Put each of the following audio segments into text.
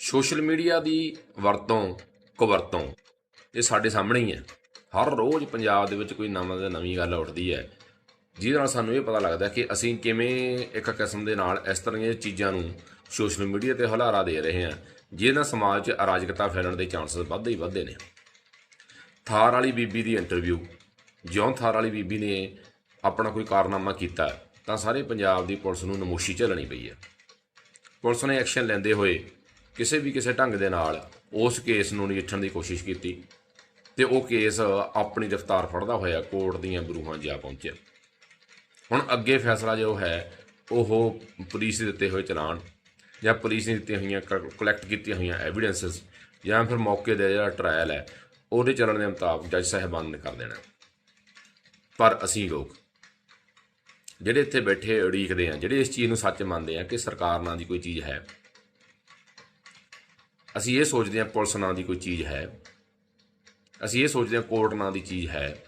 Social media ਦੀ ਵਰਤੋਂ, ਕੁਵਰਤੋਂ, ਇਹ ਸਾਡੇ ਸਾਹਮਣੇ ਹੀ ਹੈ। ਹਰ ਰੋਜ਼ ਪੰਜਾਬ ਦੇ ਵਿੱਚ ਕੋਈ ਨਵਾਂ ਤੋਂ ਨਵੀਂ ਗੱਲ ਉੱਠਦੀ ਹੈ। ਜਿਹਦੇ ਨਾਲ ਸਾਨੂੰ ਇਹ ਪਤਾ ਲੱਗਦਾ ਕਿ ਅਸੀਂ ਕਿਵੇਂ ਇੱਕ ਕਿਸਮ ਦੇ ਨਾਲ ਇਸ ਤਰ੍ਹਾਂ ਦੀਆਂ ਚੀਜ਼ਾਂ ਨੂੰ ਸੋਸ਼ਲ ਮੀਡੀਆ ਤੇ ਹੁਲਾਰਾ ਦੇ ਰਹੇ ਹਾਂ, ਜਿਹਦੇ ਨਾਲ ਸਮਾਜ 'ਚ ਅਰਾਜਕਤਾ ਫੈਲਣ ਦੇ ਚਾਂਸਸ ਵੱਧਦੇ ਹੀ ਵੱਧਦੇ ਨੇ। ਥਾਰ ਵਾਲੀ ਬੀਬੀ ਦੀ ਇੰਟਰਵਿਊ ਜਿਉਂ ਥਾਰ ਵਾਲੀ ਬੀਬੀ ਨੇ ਆਪਣਾ ਕੋਈ ਕਾਰਨਾਮਾ ਕੀਤਾ, ਤਾਂ ਸਾਰੇ ਪੰਜਾਬ ਦੀ ਪੁਲਿਸ ਨੂੰ ਨਮੋਸ਼ੀ ਝੱਲਣੀ ਪਈ ਹੈ। ਪੁਲਿਸ ਨੇ ਐਕਸ਼ਨ ਲੈਂਦੇ ਹੋਏ ਕਿਸੇ ਵੀ ਕਿਸੇ ਢੰਗ ਦੇ ਨਾਲ ਉਸ ਕੇਸ ਨੂੰ ਨਜਿੱਠਣ ਦੀ ਕੋਸ਼ਿਸ਼ ਕੀਤੀ ਤੇ ਉਹ ਕੇਸ ਆਪਣੀ ਰਫਤਾਰ ਫੜਦਾ ਹੋਇਆ ਕੋਰਟ ਦੀਆਂ ਬਰੂਹਾਂ ਜਾ ਪਹੁੰਚਿਆ। ਹੁਣ ਅੱਗੇ ਫੈਸਲਾ ਜੋ ਹੈ, ਉਹ ਪੁਲਿਸ ਦੇ ਦਿੱਤੇ ਹੋਏ ਚਲਾਨ ਜਾਂ ਪੁਲਿਸ ਨੇ ਦਿੱਤੀਆਂ ਹੋਈਆਂ ਕਲੈਕਟ ਕੀਤੀਆਂ ਹੋਈਆਂ ਐਵੀਡੈਂਸਸ ਜਾਂ ਫਿਰ ਮੌਕੇ ਦਾ ਜਿਹੜਾ ਟ੍ਰਾਇਲ ਹੈ, ਉਹਦੇ ਚੱਲਣ ਦੇ ਮੁਤਾਬਕ ਜੱਜ ਸਾਹਿਬਾਨ ਨੇ ਕਰ ਦੇਣਾ। ਪਰ ਅਸੀਂ ਲੋਕ ਜਿਹੜੇ ਇੱਥੇ ਬੈਠੇ ਉਡੀਕਦੇ ਆ ਜਿਹੜੇ ਇਸ ਚੀਜ਼ ਨੂੰ ਸੱਚ ਮੰਨਦੇ ਆ ਕਿ ਸਰਕਾਰ ਨਾਂ ਦੀ ਕੋਈ ਚੀਜ਼ ਹੈ ਅਸੀਂ ਇਹ ਸੋਚਦੇ ਹਾਂ ਪੁਲਿਸ ਨਾਂ ਦੀ ਕੋਈ ਚੀਜ਼ ਹੈ। ਅਸੀਂ ਇਹ ਸੋਚਦੇ ਹਾਂ ਕੋਰਟ ਨਾਂ ਦੀ ਚੀਜ਼ ਹੈ।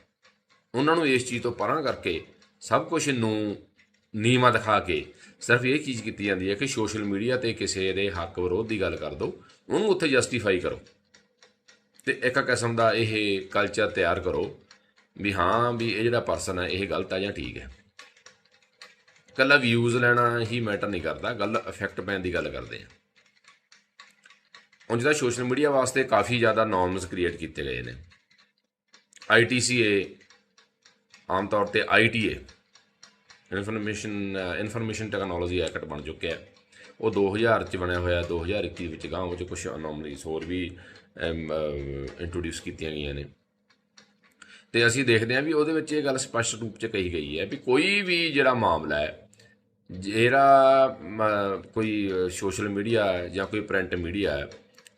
ਉਹਨਾਂ ਨੂੰ ਇਸ ਚੀਜ਼ ਤੋਂ ਪਰਾਂ ਕਰਕੇ ਸਭ ਕੁਝ ਨੂੰ ਨੀਮਾ ਦਿਖਾ ਕੇ ਸਿਰਫ ਇਹ ਚੀਜ਼ ਕੀਤੀ ਜਾਂਦੀ ਹੈ ਕਿ ਸੋਸ਼ਲ ਮੀਡੀਆ ਤੇ ਕਿਸੇ ਦੇ ਹੱਕ ਵਿਰੋਧ ਦੀ ਗੱਲ ਕਰ ਦਿਓ ਉਹਨੂੰ ਉੱਥੇ ਜਸਟੀਫਾਈ ਕਰੋ। ਤੇ ਇੱਕ ਕਿਸਮ ਦਾ ਇਹ ਕਲਚਰ ਤਿਆਰ ਕਰੋ ਵੀ ਹਾਂ ਵੀ ਇਹ ਜਿਹੜਾ ਪਰਸਨ ਹੈ, ਇਹ ਗਲਤ ਹੈ ਜਾਂ ਠੀਕ ਹੈ। ਕੱਲਾ ਵਿਊਜ਼ ਲੈਣਾ ਹੀ ਮੈਟਰ ਨਹੀਂ ਕਰਦਾ, ਗੱਲ ਇਫੈਕਟ ਪੈਣ ਦੀ ਗੱਲ ਕਰਦੇ ਆ ਉਂਝ ਤਾਂ ਸੋਸ਼ਲ ਮੀਡੀਆ ਵਾਸਤੇ ਕਾਫੀ ਜ਼ਿਆਦਾ ਨਾਰਮਸ ਕ੍ਰੀਏਟ ਕੀਤੇ ਗਏ ਨੇ। ITCA ਆਮ ਤੌਰ ਤੇ ITA information information technology act ਬਣ ਚੁੱਕਿਆ ਹੈ ਉਹ 2000 ਚ ਬਣਿਆ ਹੋਇਆ 2021 ਵਿੱਚ ਗਾਂਵ ਵਿੱਚ ਕੁਝ ਅਨੋਮਲੀਜ਼ ਹੋਰ ਵੀ ਇੰਟਰੋਡਿਊਸ ਕੀਤੀਆਂ ਗਈਆਂ ਨੇ। ਤੇ ਅਸੀਂ ਦੇਖਦੇ ਹਾਂ ਵੀ ਉਹਦੇ ਵਿੱਚ ਇਹ ਗੱਲ ਸਪਸ਼ਟ ਰੂਪ ਚ ਕਹੀ ਗਈ ਹੈ ਵੀ ਕੋਈ ਵੀ ਜਿਹੜਾ ਮਾਮਲਾ ਹੈ, ਜਿਹੜਾ ਕੋਈ ਸੋਸ਼ਲ ਮੀਡੀਆ ਜਾਂ ਕੋਈ ਪ੍ਰਿੰਟ ਮੀਡੀਆ ਹੈ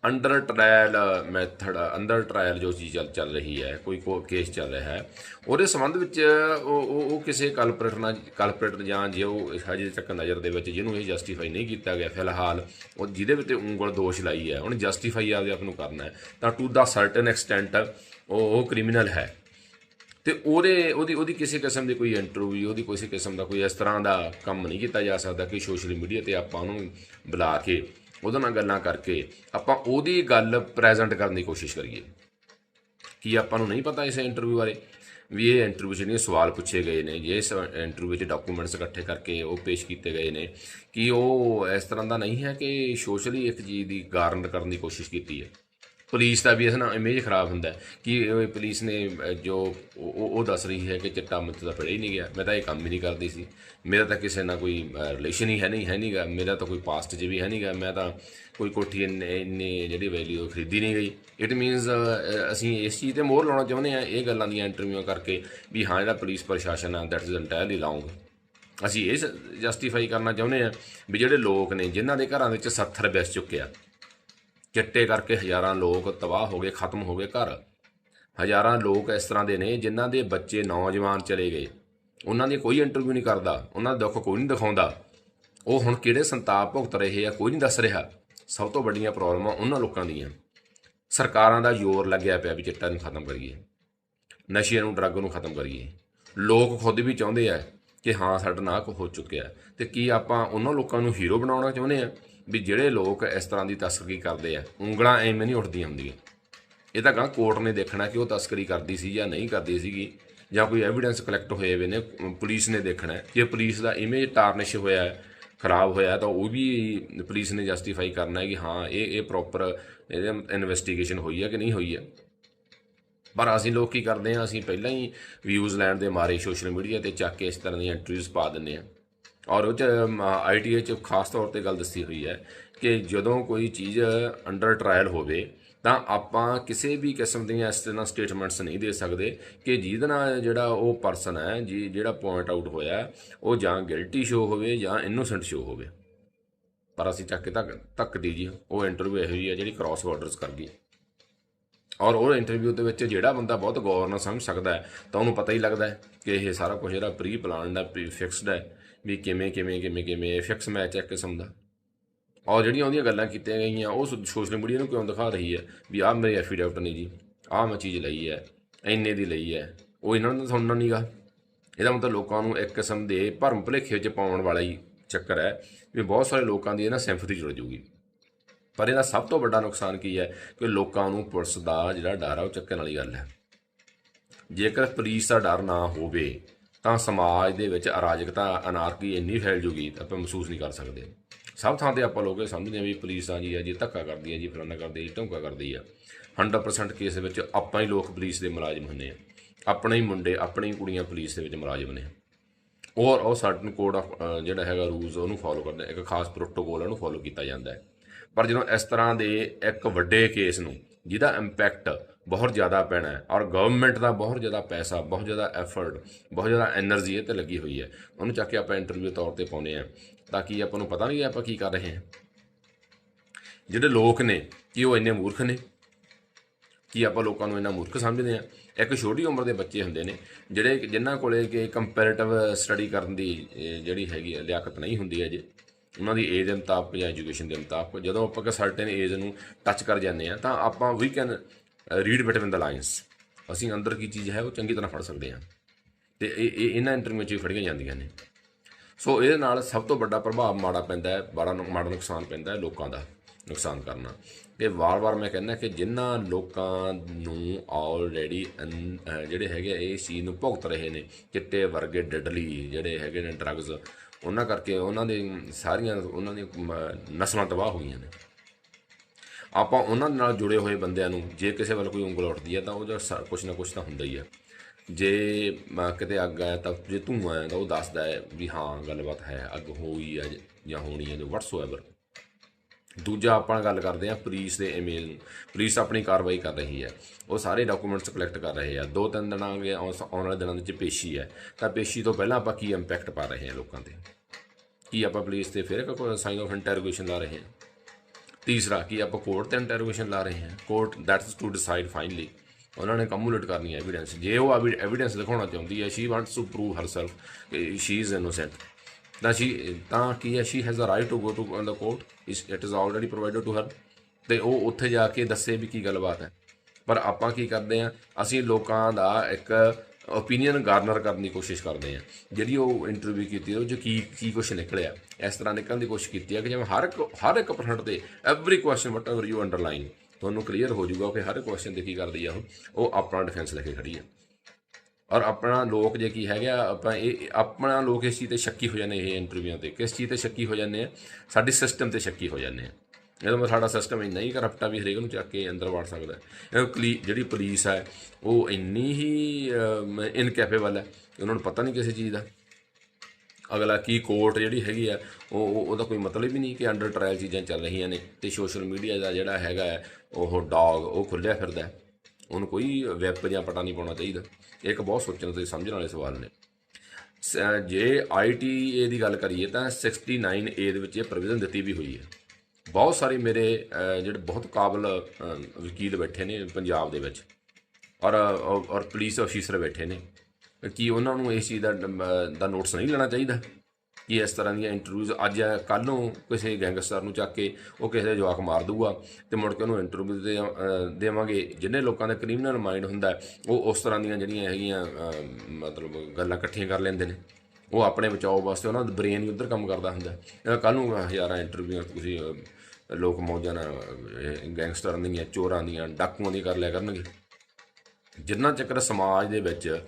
under trial method under trial ਜੋ ਚੀਜ਼ ਚੱਲ ਚੱਲ ਰਹੀ ਹੈ, ਕੋਈ ਕੋ ਕੇਸ ਚੱਲ ਰਿਹਾ ਹੈ, ਉਹਦੇ ਸੰਬੰਧ ਵਿੱਚ ਉਹ ਉਹ ਉਹ ਕਿਸੇ ਕਲਪਰੇਟ ਨਾਲ ਕਲਪਰੇਟ ਜਾਂ ਜੇ ਉਹ ਹਜੇ ਤੱਕ ਨਜ਼ਰ ਦੇ ਵਿੱਚ ਜਿਹਨੂੰ ਇਹ ਜਸਟੀਫਾਈ ਨਹੀਂ ਕੀਤਾ ਗਿਆ ਫਿਲਹਾਲ, ਉਹ ਜਿਹਦੇ ਵਿੱਚ ਉਂਗਲ ਦੋਸ਼ ਲਾਈ ਹੈ, ਉਹਨੇ ਜਸਟੀਫਾਈ ਆਪਦੇ ਆਪ ਨੂੰ ਕਰਨਾ ਹੈ, ਤਾਂ ਟੂ ਦਾ ਸਰਟਨ ਐਕਸਟੈਂਟ ਉਹ ਉਹ ਕ੍ਰਿਮੀਨਲ ਹੈ। ਤੇ ਉਹਦੇ, ਉਹਦੀ ਉਹਦੀ ਕਿਸੇ ਕਿਸਮ ਦੀ ਕੋਈ ਇੰਟਰਵਿਊ ਉਹਦੀ ਕਿਸੇ ਕਿਸਮ ਦਾ ਕੋਈ ਇਸ ਤਰ੍ਹਾਂ ਦਾ ਕੰਮ ਨਹੀਂ ਕੀਤਾ ਜਾ ਸਕਦਾ ਕਿ ਸੋਸ਼ਲ ਮੀਡੀਆ ਤੇ ਆਪਾਂ ਉਹਨੂੰ ਬੁਲਾ ਕੇ ਉਹਦੇ ਨਾਲ ਗੱਲਾਂ ਕਰਕੇ ਆਪਾਂ ਉਹਦੀ ਗੱਲ ਪ੍ਰੈਜ਼ੈਂਟ ਕਰਨ ਦੀ ਕੋਸ਼ਿਸ਼ ਕਰੀਏ। ਕੀ ਆਪਾਂ ਨੂੰ ਨਹੀਂ ਪਤਾ ਇਸ ਇੰਟਰਵਿਊ ਬਾਰੇ? ਵੀ ਇਹ ਇੰਟਰਵਿਊ 'ਚ ਜਿਹੜੀਆਂ ਸਵਾਲ ਪੁੱਛੇ ਗਏ ਨੇ, ਜੇ ਇਸ ਇੰਟਰਵਿਊ 'ਚ ਡਾਕੂਮੈਂਟਸ ਇਕੱਠੇ ਕਰਕੇ ਉਹ ਪੇਸ਼ ਕੀਤੇ ਗਏ ਨੇ, ਕਿ ਉਹ ਇਸ ਤਰ੍ਹਾਂ ਦਾ ਨਹੀਂ ਹੈ ਕਿ ਸੋਸ਼ਲੀ ਇੱਕ ਚੀਜ਼ ਦੀ ਗਾਰੰਟ ਕਰਨ ਦੀ ਕੋਸ਼ਿਸ਼ ਕੀਤੀ ਹੈ? ਪੁਲਿਸ ਦਾ ਵੀ ਇਸ ਨਾਲ ਇਮੇਜ ਖਰਾਬ ਹੁੰਦਾ ਕਿ ਇਹ ਪੁਲਿਸ ਨੇ ਜੋ ਉਹ ਦੱਸ ਰਹੀ ਹੈ ਕਿ ਚਿੱਟਾ ਮੈਨੂੰ ਤਾਂ ਪੜਿਆ ਹੀ ਨਹੀਂ ਗਿਆ। ਮੈਂ ਤਾਂ ਇਹ ਕੰਮ ਹੀ ਨਹੀਂ ਕਰਦੀ ਸੀ। ਮੇਰਾ ਤਾਂ ਕਿਸੇ ਨਾਲ ਕੋਈ ਰਿਲੇਸ਼ਨ ਹੀ ਹੈ ਨਹੀਂ, ਹੈ ਨਹੀਂਗਾ ਮੇਰਾ ਤਾਂ ਕੋਈ ਪਾਸਟ 'ਚ ਵੀ ਹੈ ਨਹੀਂਗਾ ਮੈਂ ਤਾਂ ਕੋਈ ਕੋਠੀ ਇੰਨੇ ਇੰਨੇ ਜਿਹੜੀ ਵੈਲਿਊ ਖਰੀਦੀ ਨਹੀਂ ਗਈ। ਇਟ ਮੀਨਸ ਅਸੀਂ ਇਸ ਚੀਜ਼ ਤੇ ਮੋਹਰ ਲਾਉਣਾ ਚਾਹੁੰਦੇ ਆ ਇਹ ਗੱਲਾਂ ਦੀਆਂ ਇੰਟਰਵਿਊਆਂ ਕਰਕੇ ਵੀ ਹਾਂ, ਜਿਹੜਾ ਪੁਲਿਸ ਪ੍ਰਸ਼ਾਸਨ ਆ ਦੈਟ ਇਜ਼ ਇੰਟਾਇਰਲੀ ਲੌਂਗ ਅਸੀਂ ਇਹ ਜਸਟੀਫਾਈ ਕਰਨਾ ਚਾਹੁੰਦੇ ਆ ਵੀ ਜਿਹੜੇ ਲੋਕ ਨੇ, ਜਿਨ੍ਹਾਂ ਦੇ ਘਰਾਂ ਵਿੱਚ 70 ਵਿਸ ਚੁੱਕਿਆ ਚਿੱਟੇ ਕਰਕੇ ਹਜ਼ਾਰਾਂ ਲੋਕ ਤਬਾਹ ਹੋ ਗਏ, ਖਤਮ ਹੋ ਗਏ ਘਰ। ਹਜ਼ਾਰਾਂ ਲੋਕ ਇਸ ਤਰ੍ਹਾਂ ਦੇ ਨੇ ਜਿਨ੍ਹਾਂ ਦੇ ਬੱਚੇ ਨੌਜਵਾਨ ਚਲੇ ਗਏ। ਉਹਨਾਂ ਦੀ ਕੋਈ ਇੰਟਰਵਿਊ ਨਹੀਂ ਕਰਦਾ, ਉਹਨਾਂ ਦਾ ਦੁੱਖ ਕੋਈ ਨਹੀਂ ਦਿਖਾਉਂਦਾ। ਉਹ ਹੁਣ ਕਿਹੜੇ ਸੰਤਾਪ ਭੁਗਤ ਰਹੇ ਆ, ਕੋਈ ਨਹੀਂ ਦੱਸ ਰਿਹਾ। ਸਭ ਤੋਂ ਵੱਡੀਆਂ ਪ੍ਰੋਬਲਮਾਂ ਉਹਨਾਂ ਲੋਕਾਂ ਦੀਆਂ। ਸਰਕਾਰਾਂ ਦਾ ਜ਼ੋਰ ਲੱਗਿਆ ਪਿਆ ਵੀ ਚਿੱਟਾ ਨੂੰ ਖਤਮ ਕਰੀਏ। ਨਸ਼ੇ ਨੂੰ, ਡਰੱਗ ਨੂੰ ਖਤਮ ਕਰੀਏ। ਲੋਕ ਖੁਦ ਵੀ ਚਾਹੁੰਦੇ ਆ ਕਿ ਹਾਂ, ਸਾਡਾ ਨਾਕ ਹੋ ਚੁੱਕਿਆ। ਤੇ ਕੀ ਆਪਾਂ ਉਹਨਾਂ ਲੋਕਾਂ ਨੂੰ ਹੀਰੋ ਬਣਾਉਣਾ ਚਾਹੁੰਦੇ ਆ? ਵੀ ਜਿਹੜੇ ਲੋਕ ਇਸ ਤਰ੍ਹਾਂ ਦੀ ਤਸਕਰੀ ਕਰਦੇ ਆ ਉਂਗਲਾਂ ਐਵੇਂ ਨਹੀਂ ਉੱਠਦੀਆਂ ਹੁੰਦੀਆਂ। ਇਹ ਤਾਂ ਗਾਂ ਕੋਰਟ ਨੇ ਦੇਖਣਾ ਕਿ ਉਹ ਤਸਕਰੀ ਕਰਦੀ ਸੀ ਜਾਂ ਨਹੀਂ ਕਰਦੀ ਸੀਗੀ ਜਾਂ ਕੋਈ ਐਵੀਡੈਂਸ ਕਲੈਕਟ ਹੋਏ ਹੋਏ ਨੇ ਪੁਲਿਸ ਨੇ ਦੇਖਣਾ। ਜੇ ਪੁਲਿਸ ਦਾ ਇਮੇਜ ਟਾਰਨਿਸ਼ ਹੋਇਆ ਹੈ, ਖਰਾਬ ਹੋਇਆ ਤਾਂ ਉਹ ਵੀ ਪੁਲਿਸ ਨੇ ਜਸਟੀਫਾਈ ਕਰਨਾ ਹੈ ਕਿ ਹਾਂ ਇਹ ਇਹ ਪ੍ਰੋਪਰ ਇਹਦੇ ਇਨਵੈਸਟੀਗੇਸ਼ਨ ਹੋਈ ਹੈ ਕਿ ਨਹੀਂ ਹੋਈ ਹੈ। ਪਰ ਅਸੀਂ ਲੋਕ ਕੀ ਕਰਦੇ ਹਾਂ ਅਸੀਂ ਪਹਿਲਾਂ ਹੀ ਵਿਊਜ਼ ਲੈਣ ਦੇ ਮਾਰੇ ਸੋਸ਼ਲ ਮੀਡੀਆ ਤੇ ਚੱਕ ਕੇ ਇਸ ਤਰ੍ਹਾਂ ਦੀਆਂ ਐਂਟਰੀਜ਼ ਪਾ ਦਿੰਦੇ ਹਾਂ। ਔਰ ਉਹ ਚ ਆਈਟੀਏ ਚ ਖਾਸ ਤੌਰ ਤੇ ਗੱਲ ਦੱਸੀ ਹੋਈ ਹੈ ਕਿ ਜਦੋਂ ਕੋਈ ਚੀਜ਼ ਅੰਡਰ ਟ੍ਰਾਇਲ ਹੋਵੇ, ਤਾਂ ਆਪਾਂ ਕਿਸੇ ਵੀ ਕਿਸਮ ਦੀਆਂ ਇਸ ਤਰ੍ਹਾਂ ਸਟੇਟਮੈਂਟਸ ਨਹੀਂ ਦੇ ਸਕਦੇ ਕਿ ਜਿਹਦੇ ਨਾਲ ਜਿਹੜਾ ਉਹ ਪਰਸਨ ਹੈ, ਜੀ, ਜਿਹੜਾ ਪੁਆਇੰਟ ਆਊਟ ਹੋਇਆ, ਉਹ ਜਾਂ ਗਿਲਟੀ ਸ਼ੋ ਹੋਵੇ ਜਾਂ ਇਨੋਸੈਂਟ ਸ਼ੋ ਹੋਵੇ। ਪਰ ਅਸੀਂ ਚੱਕ ਕੇ ਤੱਕ ਤੱਕ ਦੀ ਜੀ, ਉਹ ਇੰਟਰਵਿਊ ਇਹੋ ਜਿਹੀ ਹੈ ਜਿਹੜੀ ਕ੍ਰਾਸ ਬਾਰਡਰਸ ਕਰ ਗਈ। ਔਰ ਉਹ ਇੰਟਰਵਿਊ ਦੇ ਵਿੱਚ ਜਿਹੜਾ ਬੰਦਾ ਬਹੁਤ ਗੌਰ ਨਾਲ ਸਮਝ ਸਕਦਾ ਹੈ, ਤਾਂ ਉਹਨੂੰ ਪਤਾ ਹੀ ਲੱਗਦਾ ਹੈ ਕਿ ਇਹ ਸਾਰਾ ਕੁਝ ਜਿਹੜਾ ਪ੍ਰੀ ਪਲਾਨਡ ਹੈ ਪ੍ਰੀ ਫਿਕਸਡ ਹੈ। ਵੀ ਕਿਵੇਂ ਕਿਵੇਂ ਕਿਵੇਂ ਕਿਵੇਂ ਇਹ ਫਿਕਸ ਮੈਚ ਹੈ ਇੱਕ ਕਿਸਮ ਦਾ। ਔਰ ਜਿਹੜੀਆਂ ਉਹਦੀਆਂ ਗੱਲਾਂ ਕੀਤੀਆਂ ਗਈਆਂ, ਉਹ ਸੋਸ਼ਲ ਮੀਡੀਆ ਨੂੰ ਕਿਉਂ ਦਿਖਾ ਰਹੀ ਹੈ? ਵੀ ਆਹ ਮੇਰੇ ਐਫੀਡੈਵਿਟ ਨੇ ਜੀ, ਆਹ ਮੈਂ ਚੀਜ਼ ਲਈ ਹੈ, ਇੰਨੇ ਦੀ ਲਈ ਹੈ, ਉਹ ਇਹਨਾਂ ਨੂੰ ਤਾਂ ਸੁਣਨਾ ਨਹੀਂਗਾ ਇਹਦਾ ਮਤਲਬ ਲੋਕਾਂ ਨੂੰ ਇੱਕ ਕਿਸਮ ਦੇ ਭਰਮ ਭੁਲੇਖੇ ਵਿੱਚ ਪਾਉਣ ਵਾਲਾ ਹੀ ਚੱਕਰ ਹੈ ਵੀ ਬਹੁਤ ਸਾਰੇ ਲੋਕਾਂ ਦੀ ਇਹਨਾਂ ਸਿੰਪਥੀ ਜੁੜ ਜੂਗੀ ਪਰ ਇਹਦਾ ਸਭ ਤੋਂ ਵੱਡਾ ਨੁਕਸਾਨ ਕੀ ਹੈ? ਕਿ ਲੋਕਾਂ ਨੂੰ ਪੁਲਿਸ ਦਾ ਜਿਹੜਾ ਡਰ ਆ, ਉਹ ਚੱਕਣ ਵਾਲੀ ਗੱਲ ਹੈ। ਜੇਕਰ ਪੁਲਿਸ ਦਾ ਡਰ ਨਾ ਹੋਵੇ ਤਾਂ ਸਮਾਜ ਦੇ ਵਿੱਚ ਅਰਾਜਕਤਾ, ਅਨਾਰਕੀ ਇੰਨੀ ਫੈਲ ਜੂਗੀ ਆਪਾਂ ਮਹਿਸੂਸ ਨਹੀਂ ਕਰ ਸਕਦੇ। ਸਭ ਥਾਂ ਤੇ ਆਪਾਂ ਲੋਕ ਸਮਝਦੇ ਹਾਂ ਵੀ ਪੁਲਿਸ ਆ ਜੀ ਆ ਜੀ ਧੱਕਾ ਕਰਦੀ ਹੈ ਜੀ, ਫਲਾਨਾ ਕਰਦੀ ਹੈ ਜੀ ਢੌਂਕਾ ਕਰਦੀ ਆ। 100% ਕੇਸ ਵਿੱਚ ਆਪਾਂ ਹੀ ਲੋਕ ਪੁਲਿਸ ਦੇ ਮੁਲਾਜ਼ਮ ਹੁੰਦੇ ਆ। ਆਪਣੇ ਹੀ ਮੁੰਡੇ, ਆਪਣੇ ਹੀ ਕੁੜੀਆਂ ਪੁਲਿਸ ਦੇ ਵਿੱਚ ਮੁਲਾਜ਼ਮ ਨੇ। ਔਰ ਉਹ ਸਰਟਨ ਕੋਡ ਆਫ ਜਿਹੜਾ ਹੈਗਾ ਰੂਲਸ ਉਹਨੂੰ ਫੋਲੋ ਕਰਦੇ ਇੱਕ ਖਾਸ ਪ੍ਰੋਟੋਕੋਲ ਉਹਨੂੰ ਫੋਲੋ ਕੀਤਾ ਜਾਂਦਾ ਹੈ। ਪਰ ਜਦੋਂ ਇਸ ਤਰ੍ਹਾਂ ਦੇ ਇੱਕ ਵੱਡੇ ਕੇਸ ਨੂੰ, ਜਿਹਦਾ ਇੰਪੈਕਟ ਬਹੁਤ ਜ਼ਿਆਦਾ ਪੈਣਾ ਔਰ ਗਵਰਨਮੈਂਟ ਦਾ ਬਹੁਤ ਜ਼ਿਆਦਾ ਪੈਸਾ, ਬਹੁਤ ਜ਼ਿਆਦਾ ਐਫਰਟ ਬਹੁਤ ਜ਼ਿਆਦਾ એનર્ਜੀ ਇਹ ਤੇ ਲੱਗੀ ਹੋਈ ਹੈ। ਉਹਨੂੰ ਚੱਕ ਕੇ ਆਪਾਂ ਇੰਟਰਵਿਊ ਤੌਰ ਤੇ ਪਾਉਨੇ ਆ ਤਾਂ ਕਿ ਆਪਾਂ ਨੂੰ ਪਤਾ ਨਹੀਂ ਆਪਾਂ ਕੀ ਕਰ ਰਹੇ ਹਾਂ। ਜਿਹੜੇ ਲੋਕ ਨੇ, ਕਿ ਉਹ ਇੰਨੇ ਮੂਰਖ ਨੇ? ਕਿ ਆਪਾਂ ਲੋਕਾਂ ਨੂੰ ਇੰਨਾ ਮੂਰਖ ਸਮਝਦੇ ਆ ਇੱਕ ਛੋਟੀ ਉਮਰ ਦੇ ਬੱਚੇ ਹੁੰਦੇ ਨੇ, ਜਿਹੜੇ ਜਿਨ੍ਹਾਂ ਕੋਲੇ ਕਿ ਕੰਪੈਰੇਟਿਵ ਸਟੱਡੀ ਕਰਨ ਦੀ ਜਿਹੜੀ ਹੈਗੀ ਲਿਆਕਤ ਨਹੀਂ ਹੁੰਦੀ ਅਜੇ। ਉਹਨਾਂ ਦੀ ਏਜ ਦੇ ਮੁਤਾਬਕ ਜਾਂ ਐਜੂਕੇਸ਼ਨ ਦੇ ਮੁਤਾਬਕ ਜਦੋਂ ਆਪਾਂ ਕਿ ਸਰਟਨ ਏਜ ਨੂੰ ਟੱਚ ਕਰ ਜਾਂਦੇ ਆ ਤਾਂ ਆਪਾਂ ਵੀ can read between the lines ਅਸੀਂ ਅੰਦਰ ਕੀ ਚੀਜ਼ ਹੈ, ਉਹ ਚੰਗੀ ਤਰ੍ਹਾਂ ਫੜ ਸਕਦੇ ਹਾਂ। ਤੇ ਇਹ ਇਹ, ਇਹਨਾਂ ਇੰਟਰਵਿਊ 'ਚ ਵੀ ਫੜੀਆਂ ਜਾਂਦੀਆਂ ਨੇ। ਸੋ ਇਹਦੇ ਨਾਲ ਸਭ ਤੋਂ ਵੱਡਾ ਪ੍ਰਭਾਵ ਮਾੜਾ ਪੈਂਦਾ ਹੈ ਬੜਾ ਨੁ- ਮਾੜਾ ਨੁਕਸਾਨ ਪੈਂਦਾ ਹੈ ਲੋਕਾਂ ਦਾ, ਨੁਕਸਾਨ ਕਰਨਾ। ਤੇ ਵਾਰ-ਵਾਰ ਮੈਂ ਕਹਿੰਦਾ ਕਿ ਜਿਨ੍ਹਾਂ ਲੋਕਾਂ ਨੂੰ ਆਲਰੇਡੀ ਜਿਹੜੇ ਹੈਗੇ ਆ ਇਸ ਚੀਜ਼ ਨੂੰ ਭੁਗਤ ਰਹੇ ਨੇ, ਚਿੱਟੇ ਵਰਗੇ ਡੱਡਲੀ ਜਿਹੜੇ ਹੈਗੇ ਨੇ ਡਰੱਗਸ ਉਹਨਾਂ ਕਰਕੇ ਉਹਨਾਂ ਦੇ ਸਾਰੀਆਂ, ਉਹਨਾਂ ਦੀਆਂ ਨਸਲਾਂ ਤਬਾਹ ਹੋਈਆਂ ਨੇ। ਆਪਾਂ ਉਹਨਾਂ ਨਾਲ ਜੁੜੇ ਹੋਏ ਬੰਦਿਆਂ ਨੂੰ, ਜੇ ਕਿਸੇ ਵੱਲ ਕੋਈ ਉਂਗਲ ਉੱਠਦੀ ਹੈ ਤਾਂ ਉਹਦਾ ਸ- ਕੁਛ ਨਾ ਕੁਛ ਤਾਂ ਹੁੰਦਾ ਹੀ ਹੈ। ਜੇ ਕਿਤੇ ਅੱਗ ਆਇਆ ਤਾਂ ਜੇ ਧੂੰਆਂ ਆਇਆ ਤਾਂ ਉਹ ਦੱਸਦਾ ਹੈ ਵੀ ਹਾਂ, ਗੱਲਬਾਤ ਹੈ, ਅੱਗ ਹੋਈ ਹੈ ਜਾਂ ਹੋਣੀ ਹੈ ਜੋ ਵਟਸਐਵਰ ਦੂਜਾ ਆਪਾਂ ਗੱਲ ਕਰਦੇ ਹਾਂ ਪੁਲਿਸ ਦੇ ਈਮੇਲ ਨੂੰ, ਪੁਲਿਸ ਆਪਣੀ ਕਾਰਵਾਈ ਕਰ ਰਹੀ ਹੈ। ਉਹ ਸਾਰੇ ਡਾਕੂਮੈਂਟਸ ਕਲੈਕਟ ਕਰ ਰਹੇ ਆ। ਦੋ ਤਿੰਨ ਦਿਨਾਂ ਅੱਗੇ ਆਉਣ ਵਾਲੇ ਦਿਨਾਂ ਦੇ ਵਿੱਚ ਪੇਸ਼ੀ ਹੈ। ਤਾਂ ਪੇਸ਼ੀ ਤੋਂ ਪਹਿਲਾਂ ਆਪਾਂ ਕੀ ਇੰਪੈਕਟ ਪਾ ਰਹੇ ਹਾਂ ਲੋਕਾਂ ਤੇ? ਕੀ ਆਪਾਂ ਪੁਲਿਸ ਤੇ ਫਿਰ ਕੋਈ ਸਾਈਨ ਆਫ ਇੰਟਰੋਗੇਸ਼ਨ ਲਾ ਰਹੇ ਹਾਂ? ਤੀਸਰਾ ਕੀ ਆਪਾਂ ਕੋਰਟ ਤੇ ਇੰਟਰੋਗੇਸ਼ਨ ਲਾ ਰਹੇ ਹਾਂ। Court that's to decide finally ਉਹਨਾਂ ਨੇ ਕਮੂਲੇਟ ਕਰਨੀ ਹੈ ਐਵੀਡੈਂਸ ਜੇ ਉਹ ਐਵੀਡੈਂਸ ਦਿਖਾਉਣਾ ਚਾਹੁੰਦੀ ਹੈ she wants to prove herself ਕਿ ਸ਼ੀ ਇਜ਼ ਇਨੋਸੈਂਟ ਤਾਂ ਸ਼ੀ ਤਾਂ ਕੀ ਹੈ she has a right to go to the court it is already provided to her ਤੇ ਉਹ ਉੱਥੇ ਜਾ ਕੇ ਦੱਸੇ ਵੀ ਕੀ ਗੱਲਬਾਤ ਹੈ। ਪਰ ਆਪਾਂ ਕੀ ਕਰਦੇ ਆ ਅਸੀਂ ਲੋਕਾਂ ਦਾ ਇੱਕ ਓਪੀਨੀਅਨ ਗਾਰਨਰ ਕਰਨ ਦੀ ਕੋਸ਼ਿਸ਼ ਕਰਦੇ ਆ। ਜਿਹੜੀ ਉਹ ਇੰਟਰਵਿਊ ਕੀਤੀ, ਉਹ ਜੋ ਕੀ ਕੀ ਕੁਝ ਨਿਕਲਿਆ, ਇਸ ਤਰ੍ਹਾਂ ਨਿਕਲਣ ਦੀ ਕੋਸ਼ਿਸ਼ ਕੀਤੀ ਹੈ ਕਿ ਜਿਵੇਂ ਹਰ ਇੱਕ ਹਰ ਇੱਕ ਪਰਸੈਂਟ ਤੇ every question whatever you underline ਤੁਹਾਨੂੰ ਕਲੀਅਰ ਹੋ ਜਾਊਗਾ ਕਿ ਹਰ ਕੁਐਸਚਨ ਤੇ ਕੀ ਕਰਦੀ ਆ ਉਹ। ਉਹ ਆਪਣਾ ਡਿਫੈਂਸ ਲੈ ਕੇ ਖੜੀ ਆ। ਔਰ ਆਪਣਾ ਲੋਕ ਜੇ ਕੀ ਹੈਗਾ ਆਪਾਂ ਇਹ, ਆਪਣਾ ਲੋਕ ਇਸ ਚੀਜ਼ ਤੇ ਸ਼ੱਕੀ ਹੋ ਜਾਂਦੇ ਇਹ ਇੰਟਰਵਿਊਆਂ ਤੇ। ਕਿਸ ਚੀਜ਼ ਤੇ ਸ਼ੱਕੀ ਹੋ ਜਾਂਦੇ ਆ? ਸਾਡੇ ਸਿਸਟਮ ਤੇ ਸ਼ੱਕੀ ਹੋ ਜਾਂਦੇ ਆ। ਇਹਦਾ ਮਤਲਬ ਸਾਡਾ ਸਿਸਟਮ ਇੰਨਾ ਹੀ ਕਰਪਟ ਆ ਵੀ ਹਰੇਕ ਨੂੰ ਚੱਕ ਕੇ ਅੰਦਰ ਵੜ ਸਕਦਾ ਹੈ। ਕਲੀ- ਜਿਹੜੀ ਪੁਲਿਸ ਹੈ ਉਹ ਇੰਨੀ ਹੀ ਇਨਕੈਪੇਬਲ ਹੈ ਕਿ ਉਹਨਾਂ ਨੂੰ ਪਤਾ ਨਹੀਂ ਕਿਸੇ ਚੀਜ਼ ਦਾ। ਅਗਲਾ ਕੀ ਕੋਰਟ ਜਿਹੜੀ ਹੈਗੀ ਆ ਉਹ ਉਹਦਾ ਕੋਈ ਮਤਲਬ ਹੀ ਨਹੀਂ ਕਿ ਅੰਡਰ ਟ੍ਰਾਇਲ ਚੀਜ਼ਾਂ ਚੱਲ ਰਹੀਆਂ ਨੇ ਤੇ ਸੋਸ਼ਲ ਮੀਡੀਆ ਦਾ ਜਿਹੜਾ ਹੈਗਾ ਹੈ, ਉਹ ਡੌਗ ਉਹ ਖੁੱਲਿਆ ਫਿਰਦਾ ਉਹਨੂੰ ਕੋਈ ਵੈਪ ਜਾਂ ਪਟਾ ਨਹੀਂ ਪਾਉਣਾ ਚਾਹੀਦਾ। ਇਹ ਇੱਕ ਬਹੁਤ ਸੋਚਣ ਤੇ ਸਮਝਣ ਵਾਲੇ ਸਵਾਲ ਨੇ। ਸ- ਜੇ ਆਈਟੀਏ ਦੀ ਗੱਲ ਕਰੀਏ ਤਾਂ 69 ਏ ਦੇ ਵਿੱਚ ਇਹ ਪ੍ਰੋਵੀਜ਼ਨ ਦਿੱਤੀ ਵੀ ਹੋਈ ਹੈ। ਬਹੁਤ ਸਾਰੇ ਮੇਰੇ ਜਿਹੜੇ ਬਹੁਤ ਕਾਬਲ ਵਕੀਲ ਬੈਠੇ ਨੇ ਪੰਜਾਬ ਦੇ ਵਿੱਚ। ਔਰ ਔਰ ਪੁਲਿਸ ਅਫੀਸਰ ਬੈਠੇ ਨੇ। ਕਿ ਉਹਨਾਂ ਨੂੰ ਇਸ ਚੀਜ਼ ਦਾ ਅਹ, ਦਾ ਨੋਟਿਸ ਨਹੀਂ ਲੈਣਾ ਚਾਹੀਦਾ ਕਿ ਇਸ ਤਰ੍ਹਾਂ ਦੀਆਂ ਇੰਟਰਵਿਊਜ਼ ਅੱਜ ਕੱਲ੍ਹ ਨੂੰ ਕਿਸੇ ਗੈਂਗਸਟਰ ਨੂੰ ਚੱਕ ਕੇ ਉਹ ਕਿਸੇ ਦਾ ਜਵਾਕ ਮਾਰ ਦੂਗਾ ਤੇ ਮੁੜ ਕੇ ਉਹਨੂੰ ਇੰਟਰਵਿਊ ਦੇ ਦੇਵਾਂਗੇ। ਜਿੰਨੇ ਲੋਕਾਂ ਦਾ ਕ੍ਰਿਮੀਨਲ ਮਾਈਂਡ ਹੁੰਦਾ ਉਹ ਉਸ ਤਰ੍ਹਾਂ ਦੀਆਂ ਜਿਹੜੀਆਂ ਹੈਗੀਆਂ ਮਤਲਬ ਗੱਲਾਂ ਇਕੱਠੀਆਂ ਕਰ ਲੈਂਦੇ ਨੇ। ਉਹ ਆਪਣੇ ਬਚਾਓ ਵਾਸਤੇ ਉਹਨਾਂ ਦਾ ਬ੍ਰੇਨ ਵੀ ਉਧਰ ਕੰਮ ਕਰਦਾ ਹੁੰਦਾ। ਕੱਲ ਨੂੰ ਹਜ਼ਾਰਾਂ ਇੰਟਰਵਿਊ ਤੁਸੀਂ ਲੋਕ ਮੌਜਾਂ ਨਾਲ ਗੈਂਗਸਟਰਾਂ ਦੀਆਂ ਚੋਰਾਂ ਦੀਆਂ ਡਾਕੂਆਂ ਦੀ ਕਰ ਲਿਆ ਕਰਨਗੇ। ਜਿੰਨਾ ਚੱਕਰ ਸਮਾਜ ਦੇ ਵਿੱਚ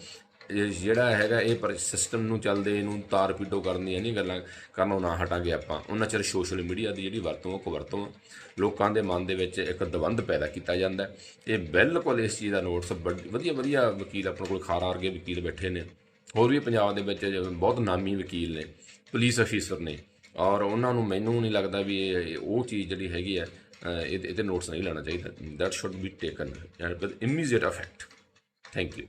ਜਿਹੜਾ ਹੈਗਾ, ਇਹ ਪਰ ਸਿਸਟਮ ਨੂੰ ਚੱਲਦੇ, ਇਹਨੂੰ ਤਾਰ ਪੀਟੋ ਕਰਨ ਦੀਆਂ ਨਹੀਂ ਗੱਲਾਂ ਕਰਨੋਂ ਨਾ ਹਟਾਂਗੇ ਆਪਾਂ। ਉਹਨਾਂ ਚਿਰ ਸੋਸ਼ਲ ਮੀਡੀਆ ਦੀ ਜਿਹੜੀ ਵਰਤੋਂ, ਉਹ ਕੁਵਰਤੋਂ ਲੋਕਾਂ ਦੇ ਮਨ ਦੇ ਵਿੱਚ ਇੱਕ ਦਵੰਦ ਪੈਦਾ ਕੀਤਾ ਜਾਂਦਾ। ਇਹ ਬਿਲਕੁਲ ਇਸ ਚੀਜ਼ ਦਾ ਨੋਟਸ ਬੜ- ਵਧੀਆ ਵਧੀਆ ਵਕੀਲ ਆਪਣੇ ਕੋਲ ਖਾਰਾ ਵਰਗੇ ਵਕੀਲ ਬੈਠੇ ਨੇ। ਹੋਰ ਵੀ ਪੰਜਾਬ ਦੇ ਵਿੱਚ ਬਹੁਤ ਨਾਮੀ ਵਕੀਲ ਨੇ ਪੁਲਿਸ ਅਫੀਸਰ ਨੇ। ਔਰ ਉਹਨਾਂ ਨੂੰ ਮੈਨੂੰ ਨਹੀਂ ਲੱਗਦਾ ਵੀ ਇਹ ਉਹ ਚੀਜ਼ ਜਿਹੜੀ ਹੈਗੀ ਹੈ ਅਹ, ਇਹ ਇਹ ਨੋਟਸ ਨਹੀਂ ਲੈਣਾ ਚਾਹੀਦਾ। That should be taken with immediate effect thank you